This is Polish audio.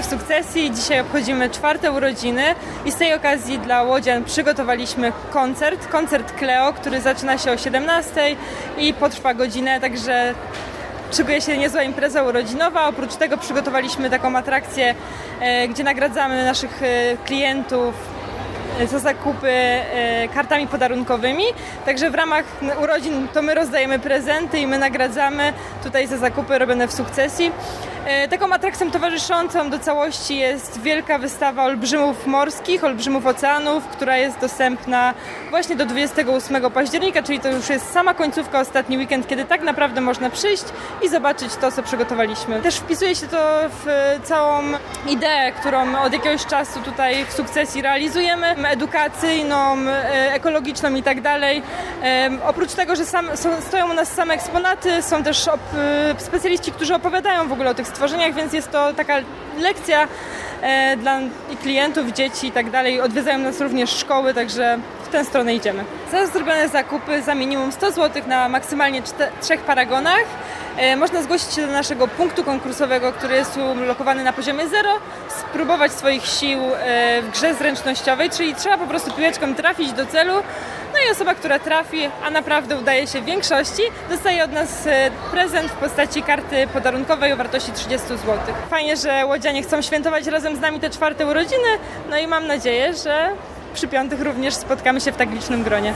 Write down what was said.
w sukcesji. Dzisiaj obchodzimy czwarte urodziny i z tej okazji dla Łodzian przygotowaliśmy koncert, koncert Kleo, który zaczyna się o 17 i potrwa godzinę, także szykuje się niezła impreza urodzinowa. Oprócz tego przygotowaliśmy taką atrakcję, e, gdzie nagradzamy naszych e, klientów e, za zakupy kartami podarunkowymi. Także w ramach urodzin to my rozdajemy prezenty i my nagradzamy tutaj za zakupy robione w sukcesji. E, Taką atrakcją towarzyszącą do całości jest wielka wystawa olbrzymów morskich, olbrzymów oceanów, która jest dostępna właśnie do 28 października, czyli to już jest sama końcówka, ostatni weekend, kiedy tak naprawdę można przyjść i zobaczyć to, co przygotowaliśmy. Też wpisuje się to w e, całą ideę, którą od jakiegoś czasu tutaj w sukcesji realizujemy, edukacyjną, e, ekologiczną i tak dalej. Em, Oprócz tego, że sam, stoją u nas same eksponaty, są też e, specjaliści, którzy opowiadają w ogóle o tych stworzeniach, więc jest to taka lekcja e, dla klientów, dzieci i tak dalej. Odwiedzają nas również szkoły, także tę stronę idziemy. Za zrobione zakupy za minimum 100 zł na maksymalnie trzech paragonach e, można zgłosić się do naszego punktu konkursowego, który jest ulokowany na poziomie 0, spróbować swoich sił e, w grze zręcznościowej, czyli trzeba po prostu piłeczką trafić do celu, no i osoba, która trafi, a naprawdę udaje się w większości, dostaje od nas e, prezent w postaci karty podarunkowej o wartości 30 zł. Fajnie, że łodzianie chcą świętować razem z nami te czwarte urodziny, no i mam nadzieję, że przy piątych również spotkamy się w tak licznym gronie.